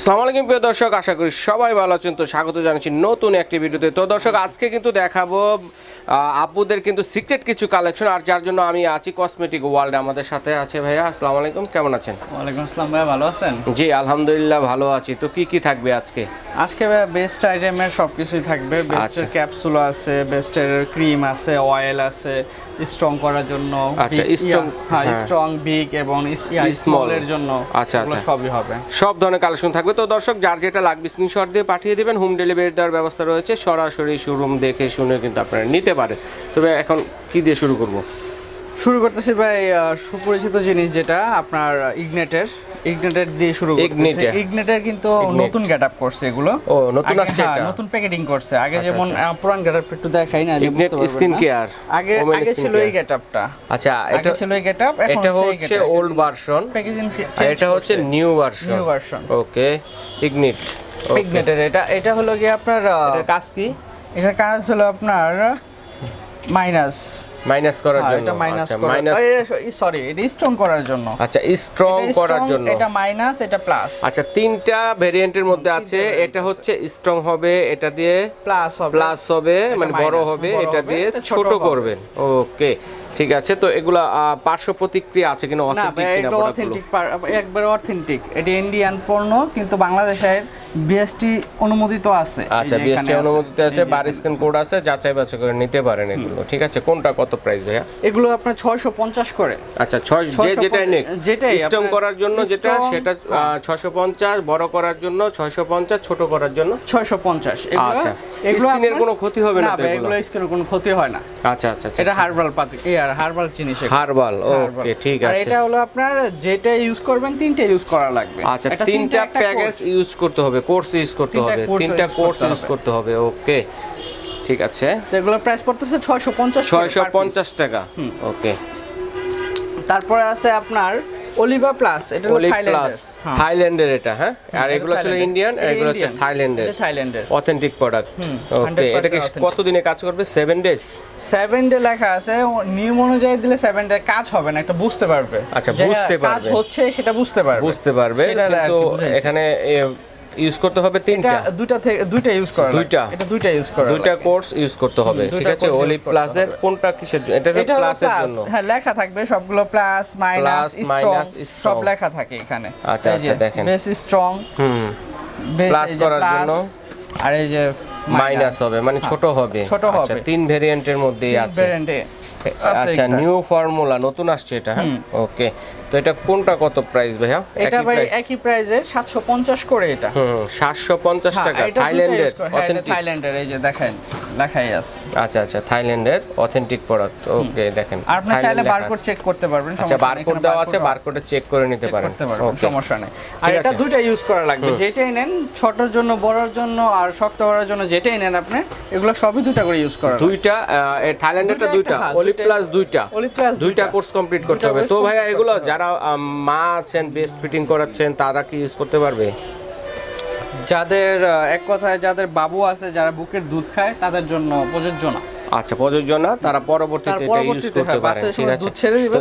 আসসালামু আলাইকুম প্রিয় দর্শক। আশা করি সবাই ভালো আছেন। তো স্বাগত জানাচ্ছি নতুন একটি ভিডিওতে। তো দর্শক আজকে কিন্তু দেখাবো আপুদের কিন্তু সিক্রেট কিছু কালেকশন আর যার জন্য আমি আছি কসমেটিক ওয়ার্ল্ডে আমাদের সাথে আছে ভাইয়া। আসসালামু আলাইকুম কেমন আছেন? ওয়ালাইকুম আসসালাম ভাইয়া ভালো আছেন? জি আলহামদুলিল্লাহ ভালো আছি। তো কি কি থাকবে আজকে? আজকে ভাইয়া বেস্ট আইটেমের সব কিছুই থাকবে। আচ্ছা। বেস্টের ক্যাপসুল আছে বেস্টের ক্রিম আছে অয়েল আছে স্ট্রং করার জন্য আচ্ছা, স্ট্রং হ্যাঁ হ্যাঁ। স্ট্রং বিগ এবং স্মল এর জন্য আচ্ছা, আচ্ছা। সবই হবে। সব ধরনের কালেকশন থাকবে। তো দর্শক যার যেটা লাগবে স্ক্রিনশট দিয়ে পাঠিয়ে দিবেন। হোম ডেলিভারি দেওয়ার ব্যবস্থা রয়েছে। সরাসরি শোরুম দেখে শুনে কিন্তু আপনারা নিতে পারেন। তবে এখন কি দিয়ে শুরু করব? শুরু করতেছি ভাই সুপরিচিত জিনিস যেটা আপনার ইগনেটের ইগনেটের দিয়ে শুরু করতেছি। ইগনেটের কিন্তু। নতুন গেটআপ করছে এগুলো। ও, নতুন আসছে হ্যাঁ, এটা? নতুন প্যাকেটিং করছে। আগে আচ্ছা, যেমন আচ্ছা। পুরান গেটআপ একটু দেখাই না ইগনেট স্কিন কেয়ার আগে আগে ছিল এই গেটআপটা আচ্ছা এটা ছিল এই গেটআপ এখন এটা হচ্ছে ওল্ড ভার্সন প্যাকেজিং এটা হচ্ছে new version new version okay ignite ইগনেটের এটা এটা হলো কি আপনার কাজ কি? এটার কাজ হলো আপনার মাইনাস মাইনাস করার জন্য। এটা মাইনাস মাইনাস সরি এটা স্ট্রং করার জন্য। আচ্ছা স্ট্রং করার জন্য। এটা মাইনাস এটা প্লাস আচ্ছা তিনটা ভেরিয়েন্টের মধ্যে আছে এটা হচ্ছে স্ট্রং হবে এটা দিয়ে প্লাস হবে। প্লাস হবে মানে বড় হবে এটা দিয়ে ছোট ছোট করবেন। ওকে ঠিক আছে তো এগুলা পার্শ্ব প্রতিক্রিয়া আছে কিনা অথেন্টিক কিনা অথেন্টিক একবার অথেন্টিক এটা ইন্ডিয়ান পণ্য কিন্তু বাংলাদেশের বিএসটি অনুমোদিত আছে। আচ্ছা বিএসটি অনুমোদিত আছে বার স্ক্যান কোড আছে যাচাই বাছাই করে নিতে পারেন এগুলো ঠিক আছে কোনটা কত প্রাইস ভাইয়া? এগুলো আপনার ছয়শো পঞ্চাশ করে। আচ্ছা ছয় যে 650 যেটাই নিক যেটাই স্ট্রং করার জন্য যেটা সেটা ছয়শো পঞ্চাশ বড় করার জন্য ছয়শো পঞ্চাশ ছোট করার জন্য? ছয়শো পঞ্চাশ। আচ্ছা স্কিনের কোনো ক্ষতি হবে না তো এগুলো? এগুলো স্কিনের কোনো ক্ষতি হয় না। আচ্ছা আচ্ছা এটা হার্বাল পাতি হার্বাল জিনিস হার্বাল ওকে ঠিক আছে। এটা হলো আপনার যেটা ইউজ করবেন তিনটা ইউজ করা লাগবে। আচ্ছা তিনটা প্যাকেজ ইউজ করতে হবে কোর্স ইউজ করতে হবে তিনটা কোর্স ইউজ করতে হবে ওকে ঠিক আছে। এগুলো প্রাইস পড়তেছে ছয়শো পঞ্চাশ ছয়শো পঞ্চাশ টাকা ওকে তারপরে আছে আপনার অলিভা প্লাস এটা হলো থাইল্যান্ডের থাইল্যান্ডের এটা হ্যাঁ? আর এগুলো ছিল ইন্ডিয়ান আর এগুলো হচ্ছে থাইল্যান্ডের থাইল্যান্ডের অথেন্টিক প্রোডাক্ট ওকে এটা কি। কত দিনে কাজ করবে? 7 ডেজ 7 ডে লেখা আছে নিয়ম অনুযায়ী দিলে 7 ডে কাজ হবে না একটা বুঝতে পারবে। আচ্ছা, বুঝতে পারবে। কাজ হচ্ছে সেটা বুঝতে পারবে। বুঝতে পারবে কিন্তু এখানে ইউজ করতে হবে এটা তিনটা। দুইটা থেকে দুইটা ইউজ করা দুইটা? এটা দুইটা ইউজ করা দুইটা কোর্স ইউজ করতে হবে ঠিক আছে? অলিভ করতে প্লাসের কোনটা কিসের জন্য? এটা এটা হলো প্লাসের জন্য। হ্যাঁ লেখা থাকবে সবগুলো প্লাস মাইনাস স্ট্রং সব লেখা থাকে এখানে। আচ্ছা, আচ্ছা, দেখেন। বেশ স্ট্রং হুম। Plus করার জন্য আর এই যে মাইনাস হবে মানে ছোট হবে। ছোট আচ্ছা হবে। তিন ভেরিয়েন্টের মধ্যেই আছে। আচ্ছা নিউ ফর্মুলা নতুন আসছে এটা হ্যাঁ? ওকে তো এটা কোনটা কত প্রাইস ভাইয়া? এটা ভাই একই প্রাইজের 750 করে এটা। হুম সাতশো পঞ্চাশ হ্যাঁ, টাকা। থাইল্যান্ডের হ্যাঁ, অথেন্টিক থাইল্যান্ডের এই যে দেখেন লেখাই আছে। আচ্ছা আচ্ছা থাইল্যান্ডের অথেন্টিক প্রোডাক্ট ওকে দেখেন আপনি চাইলে বারকোড চেক করতে পারবেন আচ্ছা বারকোড দেওয়া আছে বারকোডে চেক করে নিতে পারেন। সমস্যা নেই। আর এটা দুইটা ইউজ করা লাগবে যেটাই নেন ছোটর জন্য বড়র জন্য আর শক্ত করার জন্য যেটাই নেন আপনি এগুলো সবই দুইটা করে ইউজ করা দুইটা থাইল্যান্ডেরটা দুইটা হ্যাঁ, অলিভ প্লাস দুইটা। Olive plus দুইটা দুইটা। কোর্স কমপ্লিট করতে হবে। তো ভাইয়া এগুলো হবে। যারা মা আছেন বেস্ট ফিটিং করাচ্ছেন তারা কি ইউজ করতে পারবে? যাদের এক কথায় যাদের বাবু আছে যারা বুকের দুধ খায় তাদের জন্য প্রযোজ্য না। আচ্ছা প্রযোজ্য না তারা পরবর্তীতে এটা ইউজ করতে হ্যাঁ, বাচ্চা ঠিক আছে?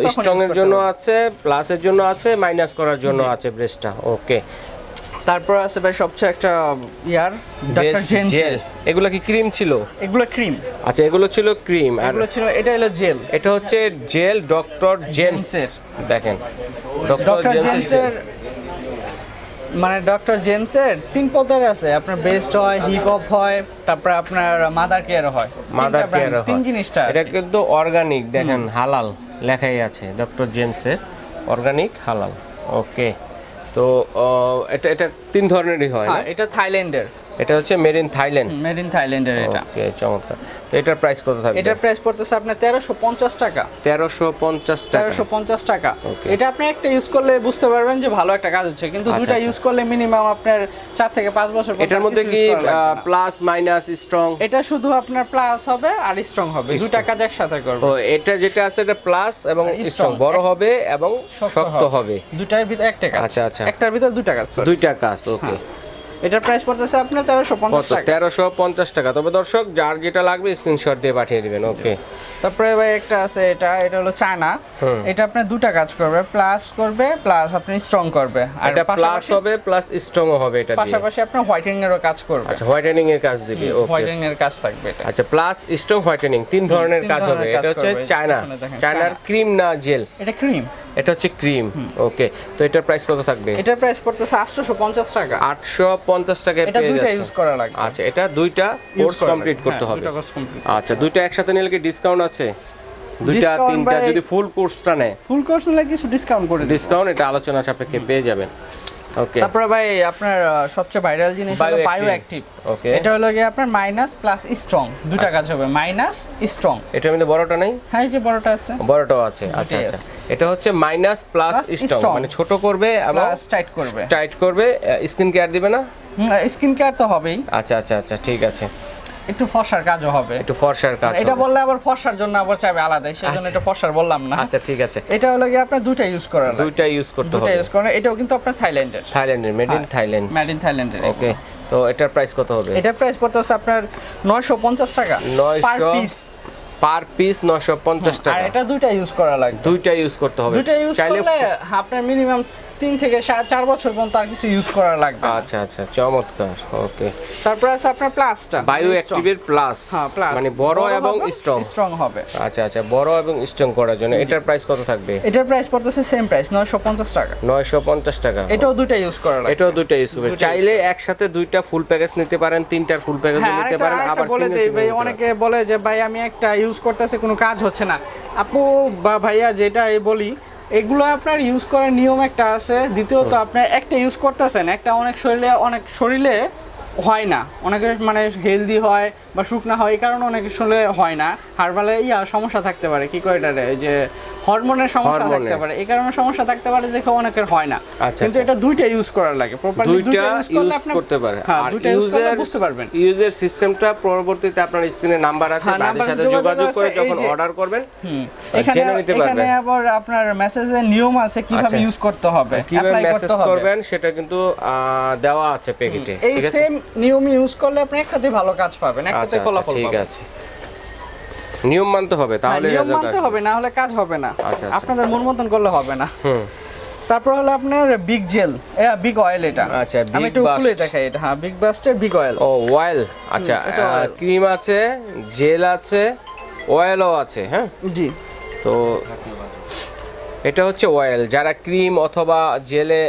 তো স্ট্রং এর জন্য। আছে প্লাসের জন্য আছে মাইনাস করার জন্য আছে ব্রেসটা ওকে তারপর আছে ভাই সবচেয়ে একটা ইয়ার ডাক্তার জেমস জেল এগুলো কি ক্রিম ছিল? এগুলো ক্রিম আচ্ছা এগুলো ছিল ক্রিম আর এগুলো ছিল এটা হলো জেল এটা হচ্ছে জেল ডক্টর জেমস জেমসের। দেখেন। ডক্টর জেমসের মানে ডক্টর জেমসের তিন পদের আছে। আপনার বেস্ট হয় হিপ হপ হয় তারপর আপনার মাদার কেয়ার হয়। মাদার কেয়ার তিন জিনিসটা। এটা কিন্তু অর্গানিক দেখেন হালাল লেখাই আছে ডক্টর জেমসের অর্গানিক হালাল। ওকে তো এটা এটা তিন ধরনেরই হয় না? হ্যাঁ এটা থাইল্যান্ডের। এটা হচ্ছে made in Thailand made in থাইল্যান্ডের এটা। ওকে চমৎকার। তো এটার প্রাইস কত থাকবে? এটার প্রাইস পড়তেছে আপনার তেরোশো পঞ্চাশ টাকা। তেরোশো পঞ্চাশ টাকা। তেরোশো পঞ্চাশ টাকা। এটা আপনি একটা ইউজ করলে বুঝতে পারবেন যে ভালো একটা কাজ হচ্ছে। কিন্তু আচ্ছা, আচ্ছা। ইউজ করলে মিনিমাম আপনার চার থেকে পাঁচ বছর পর এটার মধ্যে কি। প্লাস মাইনাস স্ট্রং এটা শুধু আপনার প্লাস হবে আর স্ট্রং হবে। দুইটা কাজ একসাথে করবে। ও এটা যেটা আছে এটা প্লাস এবং স্ট্রং বড় হবে এবং শক্ত হবে। দুইটার ভিতরে একটা কাজ। আচ্ছা, আচ্ছা। একটার ভিতর দুইটা কাজ। দুইটা কাজ ওকে এটার প্রাইস পড়তেছে আপনার তেরোশো পঞ্চাশ তেরোশো পঞ্চাশ টাকা। তবে দর্শক যার যেটা লাগবে স্ক্রিনশট দিয়ে পাঠিয়ে দিবেন ওকে তারপরে ভাই একটা আছে এটা এটা হলো চায়না। এটা আপনার দুটা কাজ করবে প্লাস করবে প্লাস আপনি স্ট্রং করবে। আর এটা প্লাস হবে প্লাস স্ট্রংও হবে এটা দিয়ে। পাশাপাশি আপনার হোয়াইটেনিং এরও কাজ করবে। আচ্ছা হোয়াইটেনিং এর কাজ দিবে ওকে হোয়াইটেনিং এর কাজ থাকবে এটা। আচ্ছা প্লাস স্ট্রং হোয়াইটেনিং তিন ধরনের কাজ হবে। এটা হচ্ছে চায়না। চায়নার ক্রিম না জেল এটা ক্রিম এটা হচ্ছে ক্রিম। ওকে তো এটার প্রাইস কত থাকবে? এটার প্রাইস পড়তেছে আটশোশো পঞ্চাশ টাকা। আটশো পঞ্চাশ টাকায় এটা দুইটা ইউজ করা লাগবে। আচ্ছা এটা দুইটা কোর্স কমপ্লিট করতে হবে। দুইটা কোর্স কমপ্লিট আচ্ছা দুইটা একসাথে নিলে কি ডিসকাউন্ট আছে? দুইটা তিনটা যদি ফুল কোর্সটা নেয়। ফুল কোর্স নিলে কিছু ডিসকাউন্ট করে ডিসকাউন্ট এটা আলোচনা সাপেক্ষে পেয়ে যাবেন। ওকে তারপরে ভাই আপনার সবচেয়ে ভাইরাল জিনিস হলো বায়ো অ্যাক্টিভ ওকে এটা হলো গিয়ে আপনার মাইনাস প্লাস স্ট্রং দুটা। কাজ হবে মাইনাস স্ট্রং এটার মধ্যে বড়টা নেই? হ্যাঁ এই যে বড়টা আছে। বড়টাও আছে আচ্ছা আচ্ছা। এটা হচ্ছে মাইনাস প্লাস স্ট্রং মানে ছোট করবে এবং টাইট করবে। টাইট করবে স্কিন কেয়ার দিবে না? স্কিন কেয়ার তো হবেই। আচ্ছা আচ্ছা আচ্ছা ঠিক আছে। একটু ফর্সার কাজও হবে। একটু ফর্সার কাজ এটা। বললে আবার ফর্সার জন্য আবার চাইবে আলাদা সেজন্য আচ্ছা। এটা ফর্সার বললাম না। আচ্ছা ঠিক আছে। এটা হলো গিয়ে আপনার দুটা ইউজ করার দুইটা ইউজ করতে দুটা হবে। ইউজ করেন এটাও কিন্তু আপনার থাইল্যান্ডের। থাইল্যান্ডের made in Thailand made in থাইল্যান্ডের ওকে তো এটার প্রাইস কত হবে? এটার প্রাইস পড়তেছে আপনার 950 টাকা। 900 পার পিস পার পিস নশো পঞ্চাশ আর টাকা। এটা দুইটা ইউজ করা লাগবে। দুইটা ইউজ করতে হবে। দুইটা ইউজ করলে আপনার মিনিমাম তিন থেকে চার বছর পর্যন্ত আর কিছু ইউজ করা লাগবে আচ্ছা আচ্ছা চমৎকার ওকে। তারপরে আছে আপনার প্লাসটা বায়ো অ্যাক্টিভের প্লাস হ্যাঁ মানে বড় এবং স্ট্রং স্ট্রং হবে। আচ্ছা আচ্ছা বড় এবং স্ট্রং করার জন্য। এটার প্রাইস কত থাকবে? এটার প্রাইস পড়তেছে সেম প্রাইস 950 টাকা। নয়শো পঞ্চাশ টাকা। এটাও দুইটা ইউজ করা লাগবে। এটাও দুইটা ইউজ দুইটা চাইলে একসাথে দুইটা ফুল প্যাকেজ নিতে পারেন তিনটার ফুল প্যাকেজ নিতে পারেন আবার বলে দেই ভাই অনেকে বলে যে ভাই আমি একটা ইউজ করতেছে কোনো কাজ হচ্ছে না। আপু বা ভাইয়া যেটা এই বলি এগুলো আপনার ইউজ করার নিয়ম একটা আছে। দ্বিতীয়ত আপনার একটা ইউজ করতেছেন একটা অনেক শরীরে অনেক শরীরে হয় না। অনেকের মানে হেলদি হয় বা শুকনা হয় এই কারণে অনেকের শরীরে হয় না। হার্বালে ইয়া সমস্যা থাকতে পারে। কি কয় এটারে? যে হরমোনের সমস্যা থাকতে পারে। এই কারণে সমস্যা থাকতে পারে দেখে অনেকের হয় না। আচ্ছা, কিন্তু আচ্ছা। এটা দুইটা ইউজ করার লাগে। প্রপারলি দুইটা ইউজ করতে পারে। হ্যাঁ আর ইউজের বুঝতে পারবেন। ইউজের সিস্টেমটা পরবর্তীতে আপনার স্ক্রিনে নাম্বার আছে হ্যাঁ, তাদের সাথে যোগাযোগ করে যখন অর্ডার করবেন। এখানে এখানে আবার আপনার মেসেজের নিয়ম আছে কীভাবে আচ্ছা। ইউজ করতে হবে কীভাবে মেসেজ করবেন সেটা কিন্তু দেওয়া আছে প্যাকেটে ঠিক আছে? নিয়ম ইউজ করলে আপনি একটাতে ভালো কাজ পাবেন আচ্ছা একটাতে আচ্ছা ফলাফল ঠিক আছে। নিয়ম মানতে হবে হ্যাঁ, তাহলে নিয়ম মানতে হবে না হলে কাজ হবে না। আচ্ছা, আচ্ছা। আপনাদের মন মতন করলে হবে না। হুম। তারপর হলো আপনার বিগ জেল বিগ অয়েল এটা। আচ্ছা, আমি একটু খুলে দেখাই এটা হ্যাঁ বিগ বাস্টের বিগ অয়েল ও অয়েল আচ্ছা ক্রিম আছে জেল আছে অয়েলও আছে হ্যাঁ? জি। তো এটা হচ্ছে অয়েল যারা ক্রিম অথবা জেলে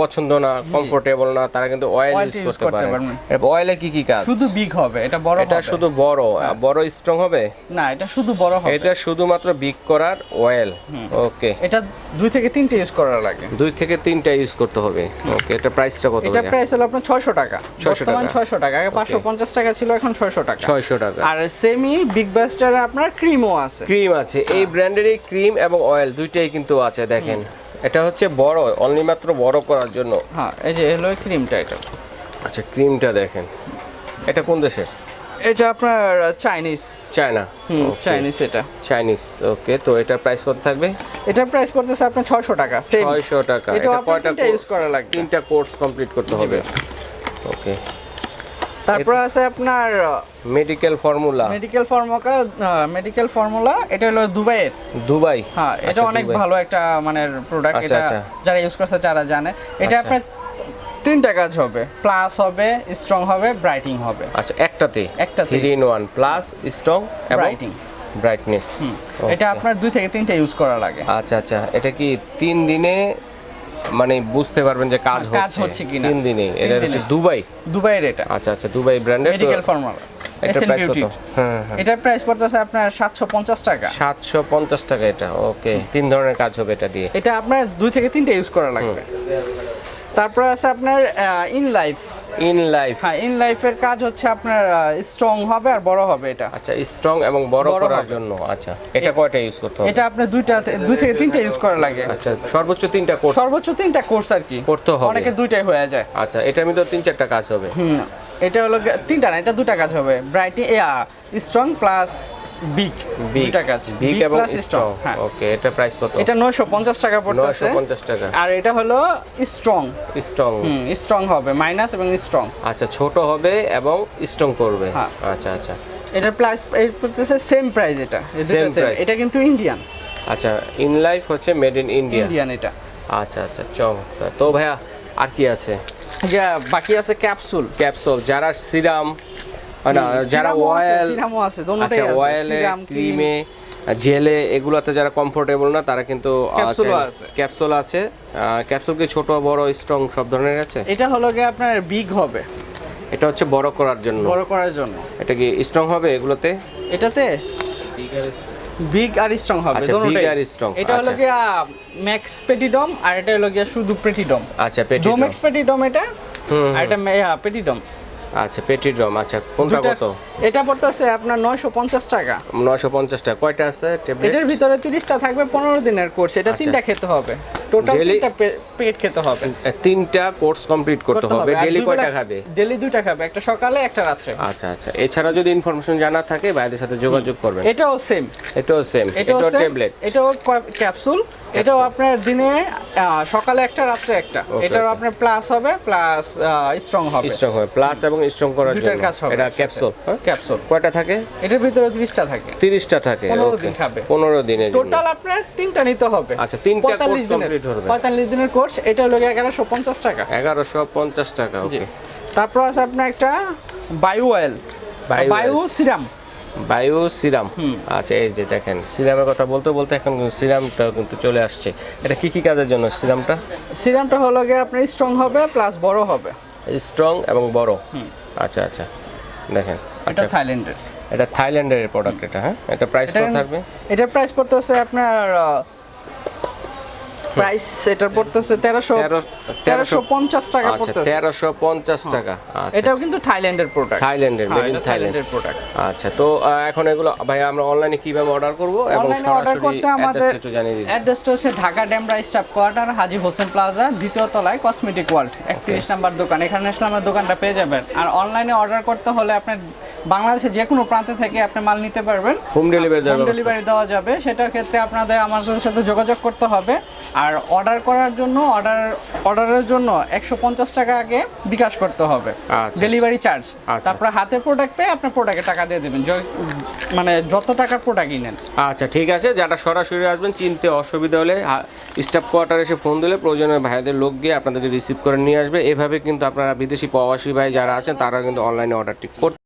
পছন্দ না কমফোর্টেবল না তারা কিন্তু অয়েল ইউজ করতে পারে। অয়েলে কি কি কাজ? শুধু বিগ হবে এটা বড় এটা শুধু বড় বড় স্ট্রং হবে? না এটা শুধু বড় হবে। এটা শুধুমাত্র বিগ করার অয়েল ওকে এটা দুই থেকে তিনটে ইউজ করার লাগে। দুই থেকে তিনটা ইউজ করতে হবে। ওকে এটা প্রাইসটা কত এটা প্রাইস হলো আপনার ছয়শো টাকা। 600 বর্তমান টাকা। ছয়শো টাকা। আগে পাঁচশো পঞ্চাশ টাকা ছিল এখন ছয়শো টাকা। ছয়শো টাকা। আর সেমি বিগ বাস্টারে আপনার ক্রিমও আছে। ক্রিম আছে। এই ব্র্যান্ডের এই ক্রিম এবং অয়েল দুইটাই কিন্তু আছে দেখেন। এটা হচ্ছে বড় অনলি মাত্র বড় করার জন্য। হ্যাঁ এই যে এলো ক্রিমটা এটা। আচ্ছা ক্রিমটা দেখেন। এটা কোন দেশের? এটা আপনার চাইনিজ চায়না হুম চাইনিজ এটা। চাইনিজ ওকে তো এটার প্রাইস কত থাকবে? এটার প্রাইস পড়তেছে আপনার ছয়শো টাকা সেম ছয়শো টাকা। এটা কয়টা ইউজ করা লাগবে। তিনটা কোর্স কমপ্লিট করতে হবে। ওকে তারপর আছে আপনার medical formula medical formula medical formula এটা হলো দুবাইয়ের। দুবাই। হ্যাঁ এটা আচ্ছা, অনেক ভালো একটা মানে প্রোডাক্ট আচ্ছা, এটা আচ্ছা। যারা ইউজ করছে যারা জানে। এটা। আপনার তিনটা কাজ হবে প্লাস হবে স্ট্রং হবে ব্রাইটিং হবে। আচ্ছা একটাতে। একটাতে। Three in one plus strong এবং ব্রাইটিং ব্রাইটনেস এটা আপনার দুই থেকে তিনটা ইউজ করা লাগে। আচ্ছা আচ্ছা। এটা কি তিন দিনে মানে বুঝতে পারবেন যে কাজ কাজ হচ্ছে কি কিনা। তিন দিনে। এটা হচ্ছে দুবাই। দুবাইয়ের এটা। আচ্ছা আচ্ছা দুবাই ব্র্যান্ডের মেডিকেল ফর্মাল এটা প্রাইস কত? এটার প্রাইস পড়তেছে আপনার সাতশো পঞ্চাশ টাকা। সাতশো পঞ্চাশ টাকা এটা ওকে তিন ধরনের কাজ হবে এটা দিয়ে। এটা আপনার দুই থেকে তিনটা ইউজ করা লাগবে। তারপর আছে আপনার ইন লাইফ ইন লাইফ হ্যাঁ ইন লাইফের কাজ হচ্ছে আপনার স্ট্রং হবে আর বড় হবে এটা। আচ্ছা স্ট্রং এবং বড় করার জন্য আচ্ছা। এটা কয়টা ইউজ করতে হবে? এটা আপনার দুইটা দুই থেকে তিনটা ইউজ করা লাগে। আচ্ছা সর্বোচ্চ তিনটা কোর্স সর্বোচ্চ তিনটা কোর্স আর কি। করতে হবে। অনেকে দুইটাই হয়ে যায়। আচ্ছা এটার মধ্যে তিন চারটা কাজ হবে। হুম এটা হলো তিনটা না এটা দুটা কাজ হবে। ব্রাইটিং স্ট্রং প্লাস বিগ দুইটা কাজ। বিগ এবং স্ট্রং হ্যাঁ। ওকে এটা প্রাইস কত? এটা নয়শো পঞ্চাশ টাকা পড়তেছে। 950 টাকা। আর এটা হলো স্ট্রং স্ট্রং স্ট্রং হবে মাইনাস এবং স্ট্রং আচ্ছা ছোট হবে এবং স্ট্রং করবে। হ্যাঁ। আচ্ছা আচ্ছা। এটার প্রাইস এই পড়তেছে সেম প্রাইস এটা। এটা কিন্তু ইন্ডিয়ান আচ্ছা ইন লাইফ হচ্ছে মেড ইন ইন্ডিয়া ইন্ডিয়ান এটা। আচ্ছা আচ্ছা চমৎকার। তো ভাইয়া আর কি আছে? যা বাকি আছে ক্যাপসুল ক্যাপসুল যারা সিরাম না যারা অয়েল সিরামও আছে দোনোটাই আচ্ছা আছে অয়েলে ক্রিমে জেলে এগুলোতে যারা কমফোর্টেবল না তারা কিন্তু। ক্যাপসুল আছে। ক্যাপসুল কি ছোট বড় স্ট্রং সব ধরনের আছে? এটা হলো গিয়ে আপনার বিগ হবে। এটা হচ্ছে বড় করার জন্য। বড় করার জন্য। এটা কি স্ট্রং হবে এগুলোতে? এটাতে? বিগ আর স্ট্রং হবে আচ্ছা, দোনোটাই। আর স্ট্রং এটা হলো আচ্ছা। গিয়া ম্যাক্স পেটিডম আর এটা হলো গিয়া শুধু পেটিডম আচ্ছা পেটি ডোমেক্স পেটিডম এটা হুম, আর এটা পেটিডম আচ্ছা পেটি ড্রম আচ্ছা কোনটা কত? এটা পড়তেছে আপনার নয়শো পঞ্চাশ টাকা। নয়শো পঞ্চাশ টাকা। কয়টা আছে ট্যাবলেট এটার ভিতরে তিরিশটা থাকবে পনেরো দিনের কোর্স এটা আচ্ছা। তিনটা খেতে হবে। টোটাল তিনটা পেট খেতে হবে। তিনটা কোর্স কমপ্লিট করতে হবে। ডেলি কয়টা খাবে? ডেলি দুইটা খাবে একটা সকালে একটা রাত্রে। আচ্ছা আচ্ছা। এছাড়া যদি ইনফরমেশন জানা থাকে ভাইদের সাথে যোগাযোগ করবেন। এটাও সেম এটাও সেম এটাও ট্যাবলেট এটাও ক্যাপসুল এটাও আপনার দিনে সকালে একটা রাত্রে একটা। এটাও আপনার প্লাস হবে প্লাস স্ট্রং হবে। স্ট্রং হবে। প্লাস এবং স্ট্রং করার জন্য। এটা ক্যাপসুল ক্যাপসুল কয়টা থাকে? এটার ভিতরে তিরিশটা থাকে। তিরিশটা থাকে 15 দিন খাবে। পনেরো দিনের জন্য। টোটাল আপনার তিনটা নিতে হবে। আচ্ছা, তিনটা 45 দিনের। হবে। পঁয়তাল্লিশ দিনের কোর্স এটা হলো এগারোশো পঞ্চাশ টাকা। এগারোশো পঞ্চাশ টাকা ওকে তারপর আছে আপনার একটা বায়ু অয়েল বায়ু সিরাম। বায়ু সিরাম। আচ্ছা এই যে দেখেন সিরামের কথা বলতে বলতে এখন সিরামটা কিন্তু চলে আসছে। এটা কি কি কাজের জন্য সিরামটা? সিরামটা হলো গিয়ে আপনার স্ট্রং হবে প্লাস বড় হবে। স্ট্রং এবং বড়। আচ্ছা আচ্ছা। দেখেন এটা আচ্ছা। থাইল্যান্ডের। এটা থাইল্যান্ডের প্রোডাক্ট এটা হ্যাঁ? এটা প্রাইস কত থাকবে? এটা প্রাইস পড়তেছে আপনার প্রাইস এটার পড়তেছে তেরোশো তেরো তেরোশো পঞ্চাশ টাকা আচ্ছা পড়তেছে। তেরোশো পঞ্চাশ টাকা। আচ্ছা এটাও কিন্তু থাইল্যান্ডের প্রোডাক্ট থাইল্যান্ডের মেড ইন থাইল্যান্ড থাইল্যান্ডের প্রোডাক্ট আচ্ছা তো এখন এগুলো ভাই আমরা অনলাইনে কীভাবে অর্ডার করব? এবং সরাসরি করতে আমাদের অ্যাড্রেসটা জানিয়ে দিন। অ্যাড্রেসটা হচ্ছে Dhaka staff quarter Haji Hossain plaza দ্বিতীয় তলায় কসমেটিক ওয়ার্ল্ড একত্রিশ নাম্বার দোকান। এখানে আসলে আমার দোকানটা পেয়ে যাবেন। আর অনলাইনে অর্ডার করতে হলে আপনার বাংলাদেশে যে কোনো প্রান্ত থেকে আপনি মাল নিতে পারবেন। হোম ডেলিভারি হোম ডেলিভারি দেওয়া যাবে। সেটার ক্ষেত্রে আপনাদের আমাদের সাথে যোগাযোগ করতে হবে। আর অর্ডার করার জন্য অর্ডার অর্ডারের জন্য একশো পঞ্চাশ টাকা আগে বিকাশ করতে হবে। আচ্ছা। ডেলিভারি চার্জ আচ্ছা, তারপরে হাতে প্রোডাক্ট পেয়ে আপনার প্রোডাক্টে টাকা দিয়ে দেবেন। মানে যত টাকার প্রোডাক্ট কিনেন। আচ্ছা ঠিক আছে। যারা সরাসরি আসবেন চিনতে অসুবিধা হলে স্টাফ কোয়ার্টার এসে ফোন দিলে প্রয়োজনে ভাইদের লোক গিয়ে আপনাদেরকে রিসিভ করে নিয়ে আসবে। এভাবে কিন্তু আপনারা বিদেশি প্রবাসী ভাই যারা আছেন তারা কিন্তু অনলাইনে অর্ডারটি করতে